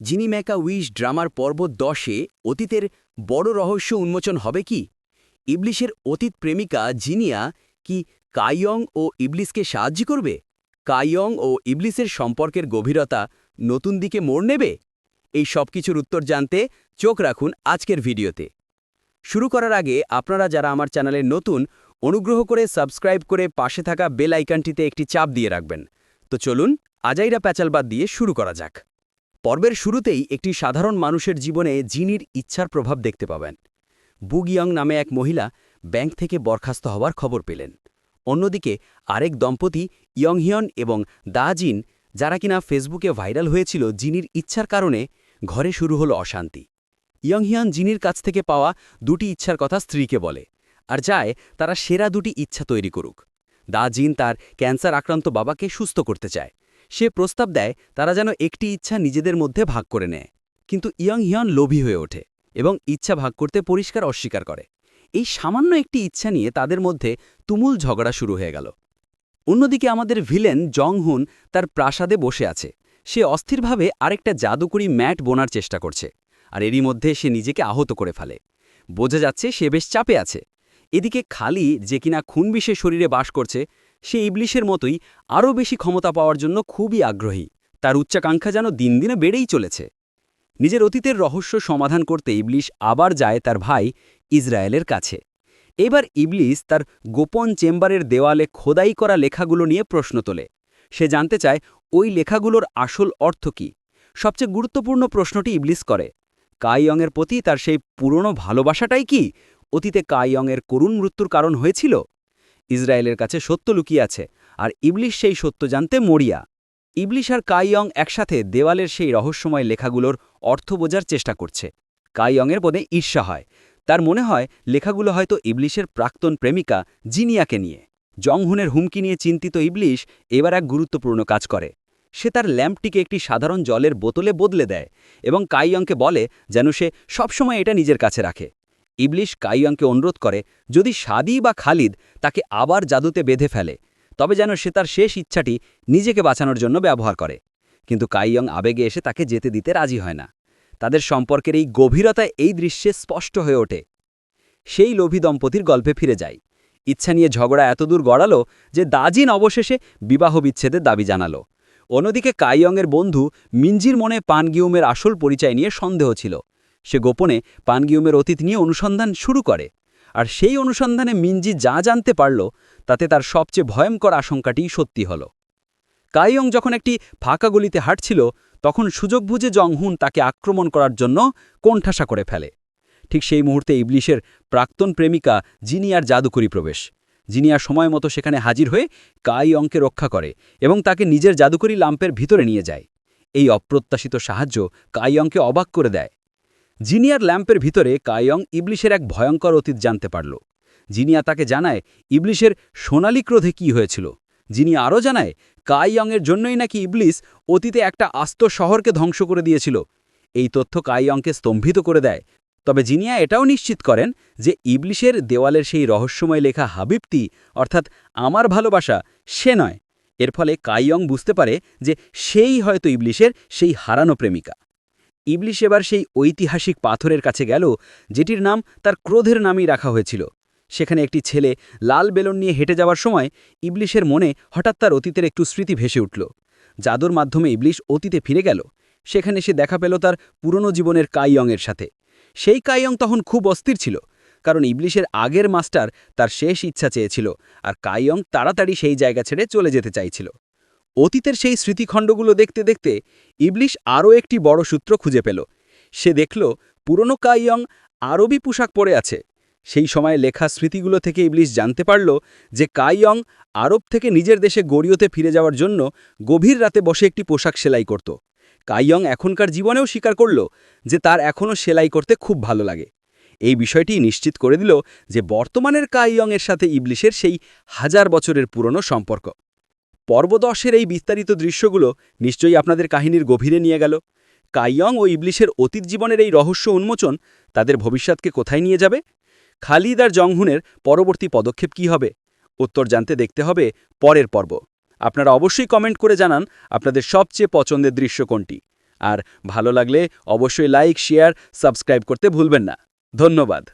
জিনি maca wish ড্রামার পর্ব দশে অতীতের বড় রহস্য উন্মোচন হবে কি? ইবলিশের অতীত প্রেমিকা জিনিয়া কি কাইয়ং ও ইবলিসকে সাহায্য করবে? কাইয়ং ও ইবলিসের সম্পর্কের গভীরতা নতুন দিকে মোড় নেবে? এই সব কিছুর উত্তর জানতে চোখ রাখুন আজকের ভিডিওতে। শুরু করার আগে আপনারা যারা আমার চ্যানেলে নতুন, অনুগ্রহ করে সাবস্ক্রাইব করে পাশে থাকা বেল আইকনটিতে একটি চাপ দিয়ে রাখবেন। তো চলুন, আজাইরা প্যাচালবাদ দিয়ে শুরু করা যাক। পর্বের শুরুতেই একটি সাধারণ মানুষের জীবনে জিনির ইচ্ছার প্রভাব দেখতে পাবেন। বুগিয়ং নামে এক মহিলা ব্যাংক থেকে বরখাস্ত হওয়ার খবর পেলেন। অন্যদিকে আরেক দম্পতি ইয়ংহিয়ন এবং দা জিন যারা কিনা ফেসবুকে ভাইরাল হয়েছিল জিনির ইচ্ছার কারণে, ঘরে শুরু হলো অশান্তি। ইয়ংহিয়ন জিনির কাছ থেকে পাওয়া দুটি ইচ্ছার কথা স্ত্রীকে বলে, আর যায় তারা সেরা দুটি ইচ্ছা তৈরি করুক। দা জিন তার ক্যান্সার আক্রান্ত বাবাকে সুস্থ করতে চায়। সে প্রস্তাব দেয়, তারা যেন একটি ইচ্ছা নিজেদের মধ্যে ভাগ করে নেয়। কিন্তু ইয়ং হিয়ন লোভী হয়ে ওঠে এবং ইচ্ছা ভাগ করতে পরিষ্কার অস্বীকার করে। এই সামান্য একটি ইচ্ছা নিয়ে তাদের মধ্যে তুমুল ঝগড়া শুরু হয়ে গেল। অন্যদিকে আমাদের ভিলেন জংহুন তার প্রাসাদে বসে আছে। সে অস্থিরভাবে আরেকটা জাদুকরি ম্যাট বোনার চেষ্টা করছে, আর এরই মধ্যে সে নিজেকে আহত করে ফেলে। বোঝা যাচ্ছে সে বেশ চাপে আছে। এদিকে খালি যে কিনা খুনবিষে শরীরে বাস করছে সে ইবলিশের মতোই আরও বেশি ক্ষমতা পাওয়ার জন্য খুবই আগ্রহী। তার উচ্চাকাঙ্ক্ষা যেন দিন দিনে বেড়েই চলেছে। নিজের অতীতের রহস্য সমাধান করতে ইবলিশ আবার যায় তার ভাই ইসরায়েলের কাছে। এবার ইবলিস তার গোপন চেম্বারের দেওয়ালে খোদাই করা লেখাগুলো নিয়ে প্রশ্ন তোলে। সে জানতে চায়, ওই লেখাগুলোর আসল অর্থ কী? সবচেয়ে গুরুত্বপূর্ণ প্রশ্নটি ইবলিস করে। কাইয়ংয়ের প্রতি তার সেই পুরনো ভালোবাসাটাই কি? অতীতে কাইয়ংয়ের করুণ মৃত্যুর কারণ হয়েছিল? ইসরায়েলের কাছে সত্য লুকিয়ে আছে, আর ইবলিশ সেই সত্য জানতে মরিয়া। ইবলিশ আর কাইয়ং একসাথে দেওয়ালের সেই রহস্যময় লেখাগুলোর অর্থ বোঝার চেষ্টা করছে। কাইয়ংয়ের পদে ঈর্ষা হয়। তার মনে হয়, লেখাগুলো হয়তো ইবলিশের প্রাক্তন প্রেমিকা জিনিয়াকে নিয়ে। জংহুনের হুমকি নিয়ে চিন্তিত ইবলিশ এবার এক গুরুত্বপূর্ণ কাজ করে। সে তার ল্যাম্পটিকে একটি সাধারণ জলের বোতলে বদলে দেয় এবং কাইয়ংকে বলে যেন সে সবসময় এটা নিজের কাছে রাখে। ইবলিশ কাইয়ংকে অনুরোধ করে, যদি সাদি বা খালিদ তাকে আবার জাদুতে বেঁধে ফেলে, তবে যেন সে তার শেষ ইচ্ছাটি নিজেকে বাঁচানোর জন্য ব্যবহার করে। কিন্তু কাইয়ং আবেগে এসে তাকে যেতে দিতে রাজি হয় না। তাদের সম্পর্কের এই গভীরতা এই দৃশ্যে স্পষ্ট হয়ে ওঠে। সেই লোভী দম্পতির গল্পে ফিরে যায় ইচ্ছা নিয়ে ঝগড়া এতদূর গড়ালো যে দাজিন অবশেষে বিবাহ বিচ্ছেদের দাবি জানালো। অন্যদিকে কাইয়ংয়ের বন্ধু মিঞ্জির মনে পানগিউমের আসল পরিচয় নিয়ে সন্দেহ ছিল। সে গোপনে পানগিউমের অতীত নিয়ে অনুসন্ধান শুরু করে। আর সেই অনুসন্ধানে মিঞ্জি যা জানতে পারল, তাতে তার সবচেয়ে ভয়ঙ্কর আশঙ্কাটিই সত্যি হল। কাইয়ং যখন একটি ফাঁকা গলিতে হাঁটছিল, তখন সুযোগ বুঝে জংহুন তাকে আক্রমণ করার জন্য কোণঠাসা করে ফেলে। ঠিক সেই মুহূর্তে ইবলিশের প্রাক্তন প্রেমিকা জিনিয়ার জাদুকরি প্রবেশ। জিনিয়া সময় মতো সেখানে হাজির হয়ে কাই অঙ্কে রক্ষা করে এবং তাকে নিজের জাদুকরি লাম্পের ভিতরে নিয়ে যায়। এই অপ্রত্যাশিত সাহায্য কাইয়ংকে অবাক করে দেয়। জিনিয়ার ল্যাম্পের ভিতরে কায়ং ইবলিশের এক ভয়ঙ্কর অতীত জানতে পারল। জিনিয়া তাকে জানায়, ইবলিশের সোনালি ক্রোধে কি হয়েছিল? যিনি আরও জানায় কাইয়ংয়ের জন্যই নাকি ইবলিস অতীতে একটা আস্ত শহরকে ধ্বংস করে দিয়েছিল। এই তথ্য কাইয়ংকে স্তম্ভিত করে দেয়। তবে জিনিয়া এটাও নিশ্চিত করেন যে ইবলিশের দেওয়ালের সেই রহস্যময় লেখা হাবিবতি অর্থাৎ আমার ভালোবাসা, সে নয়। এর ফলে কাইয়ং বুঝতে পারে যে সেই হয়তো ইবলিশের সেই হারানো প্রেমিকা। ইবলিশ এবার সেই ঐতিহাসিক পাথরের কাছে গেল, যেটির নাম তার ক্রোধের নামই রাখা হয়েছিল। সেখানে একটি ছেলে লাল বেলন নিয়ে হেঁটে যাওয়ার সময় ইবলিশের মনে হঠাৎ তার অতীতের একটু স্মৃতি ভেসে উঠল। জাদুর মাধ্যমে ইবলিশ অতীতে ফিরে গেল। সেখানে সে দেখা পেল তার পুরনো জীবনের কাইয়ংয়ের সাথে। সেই কাইয়ং তখন খুব অস্থির ছিল, কারণ ইবলিশের আগের মাস্টার তার শেষ ইচ্ছা চেয়েছিল, আর কাইয়ং তাড়াতাড়ি সেই জায়গা ছেড়ে চলে যেতে চাইছিল। অতীতের সেই স্মৃতিখণ্ডগুলো দেখতে দেখতে ইবলিশ আরও একটি বড় সূত্র খুঁজে পেল। সে দেখল, পুরনো কাইয়ং আরবি পোশাক পরে আছে। সেই সময় লেখা স্মৃতিগুলো থেকে ইবলিশ জানতে পারল যে কাইয়ং আরব থেকে নিজের দেশে গড়িয়তে ফিরে যাওয়ার জন্য গভীর রাতে বসে একটি পোশাক সেলাই করত। কাইয়ং এখনকার জীবনেও স্বীকার করল যে তার এখনও সেলাই করতে খুব ভালো লাগে। এই বিষয়টি নিশ্চিত করে দিল যে বর্তমানের কাইয়ংয়ের সাথে ইবলিশের সেই হাজার বছরের পুরনো সম্পর্ক। পর্বদশের এই বিস্তারিত দৃশ্যগুলো নিশ্চয়ই আপনাদের কাহিনীর গভীরে নিয়ে গেল। কাইয়ং ও ইবলিশের অতীত জীবনের এই রহস্য উন্মোচন তাদের ভবিষ্যৎকে কোথায় নিয়ে যাবে? খালিদ আর জংহুনের পরবর্তী পদক্ষেপ কি হবে? উত্তর জানতে দেখতে হবে পরের পর্ব। আপনারা অবশ্যই কমেন্ট করে জানান আপনাদের সবচেয়ে পছন্দের দৃশ্য কোনটি। আর ভালো লাগলে অবশ্যই লাইক, শেয়ার, সাবস্ক্রাইব করতে ভুলবেন না। ধন্যবাদ।